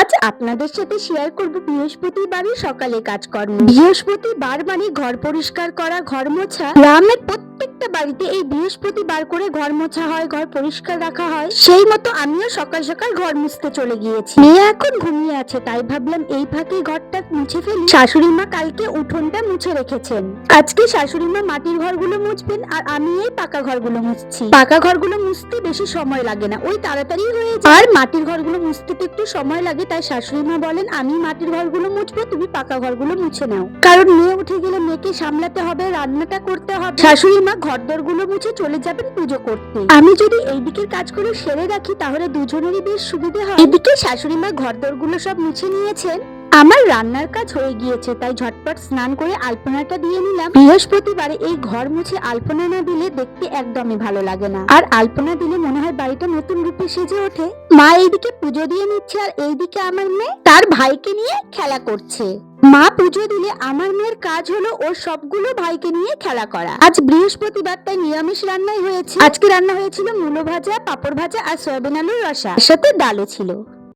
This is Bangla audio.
আজ আপনাদের সাথে শেয়ার করব বৃহস্পতিবারের সকালে কাজকর্ম। বৃহস্পতিবার মানে ঘর পরিষ্কার করা, ঘর মোছা। গ্রামের প্রত্যেকটা বাড়িতে এই বৃহস্পতিবার করে ঘর মোছা হয়, ঘর পরিষ্কার রাখা হয়। সেই মতো আমিও সকাল সকাল ঘর মুছতে চলে গিয়েছি। মেয়ে এখন ঘুমিয়ে আছে, তাই ভাবলাম এই ফাঁকে ঘরটা মুছে ফেলি। শাশুড়ি মা কালকে উঠোনটা মুছে রেখেছেন। আজকে শাশুড়ি মা মাটির ঘরগুলো মুছবেন আর আমি এই পাকা ঘরগুলো মুছছি। পাকা ঘরগুলো মুছতে বেশি সময় লাগে না। ওই তাড়াতাড়ি হয়ে যায়। আর মাটির ঘরগুলো মুছতে তো একটু সময় লাগে তাই শাশুড়ি মা বলেন আমি মাটির ঘরগুলো মুছবো তুমি পাকা ঘরগুলো মুছে নাও। কারণ মেয়ে উঠে গেলে মেয়েকে সামলাতে হবে রান্নাটা করতে হবে। শাশুড়ি মা ঘরদোরগুলো মুছে চলে যাবেন পুজো করতে। আমি যদি এই দিকের কাজগুলো সেরে রাখি তাহলে দুজনেরই বেশ সুবিধে হয়। এদিকে শাশুড়ি মা ঘরদোরগুলো সব মুছে নিয়েছেন। আমার রান্নার কাজ হয়ে গিয়েছে, তাই ঝটপট স্নান করে আলপনাটা দিয়ে নিলাম। বৃহস্পতিবারে এই ঘর মুছে আলপনা না দিলে দেখতে একদমই ভালো লাগে না। আর আলপনা দিলে মনে হয় বাড়িটা নতুন রূপে সেজে ওঠে। মা এইদিকে পুজো দিয়ে নিচ্ছে আর এইদিকে আমার মেয়ে তার ভাইকে নিয়ে খেলা করছে। মা পুজো দিলে আমার মেয়ের কাজ হলো ওর সবগুলো ভাইকে নিয়ে খেলা করা। আজ বৃহস্পতিবার, তাই নিরামিষ রান্নাই হয়েছে। আজকে রান্না হয়েছিল মূলো ভাজা, পাপড় ভাজা আর সয়াবিন আলুর রসা। সাথে ডালও ছিল।